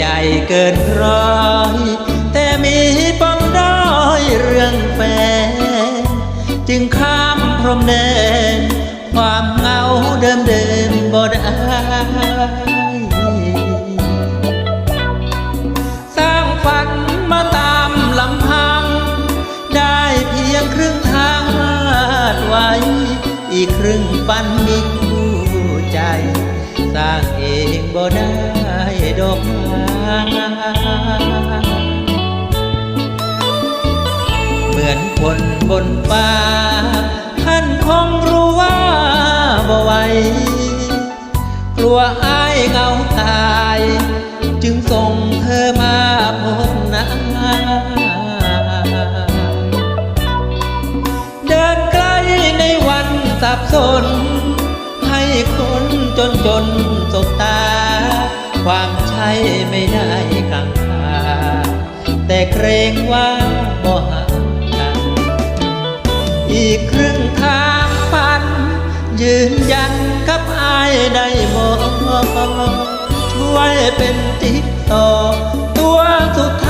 ใจเกินร้อยแต่มีปมด้อยเรื่องแฟน จึงข้ามพรมแดนความเหงาเดิมเดิมบ่ได้สร้างฝันมาตามลำพัง ได้เพียงครึ่งทางวาดไว้ อีกครึ่งฝันมีคู่ใจ สร้างเองบ่ได้ ดอกเหมือนคนบนฟ้า ท่านคงรู้ว่าบ่ไหวกลัวอายเงาตาย จึงส่งเธอมาพบหน้าเดินไกลในวันสับสน ให้คนจนจนสบตา ความใช่ไม่ได้กังขาแต่เกรงว่าบ่หากัน อีกครึ่งทางฝัน ยืนยันกับอายได้บอกช่วยเป็นติ๊กต่อตัวสุดท้าย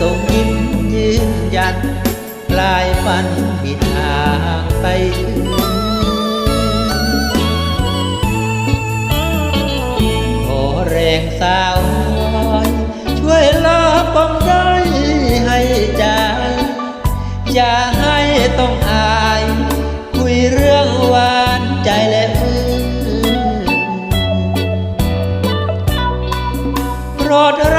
ส่งยิ้มยืนยันปลายฝันมีทางไปถึงขอแรงสาวน้อยช่วยลาปมด้ให้ใจอย่าให้ต้องอาย คุยเรื่องหวานใจและมือโปรดร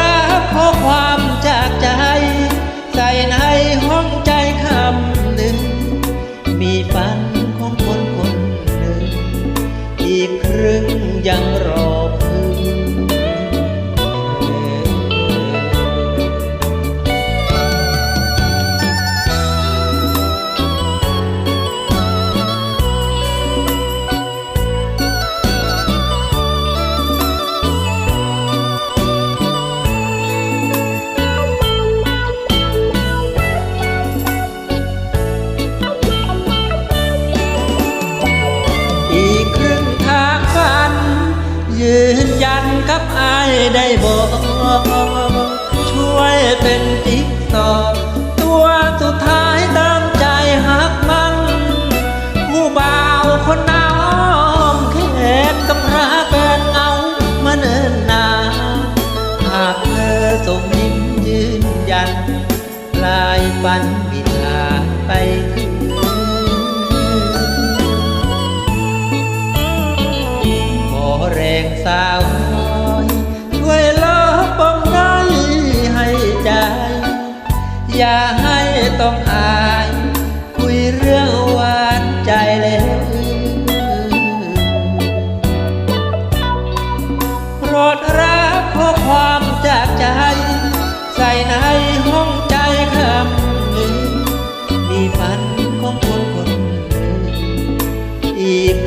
นยันกับอายได้บอกช่วยเป็นติ๊กต่อตัวสุดท้ายตามใจหักมันผู้บ่าวคนน้ำแขนกำพร้าแฟนเงามาเนิ่นนานหากเธอส่งยิ้มยืนยันลายฝันมีทาไปาวน้อย ช่วยลบปมด้อให้ใจ อย่าให้ต้องอาย คุยเรื่องหวานใจเลยโปรดรับข้อความจากใจ ใส่ในห้องใจคำนี้มีฝันของคนคนหนึ่งอีก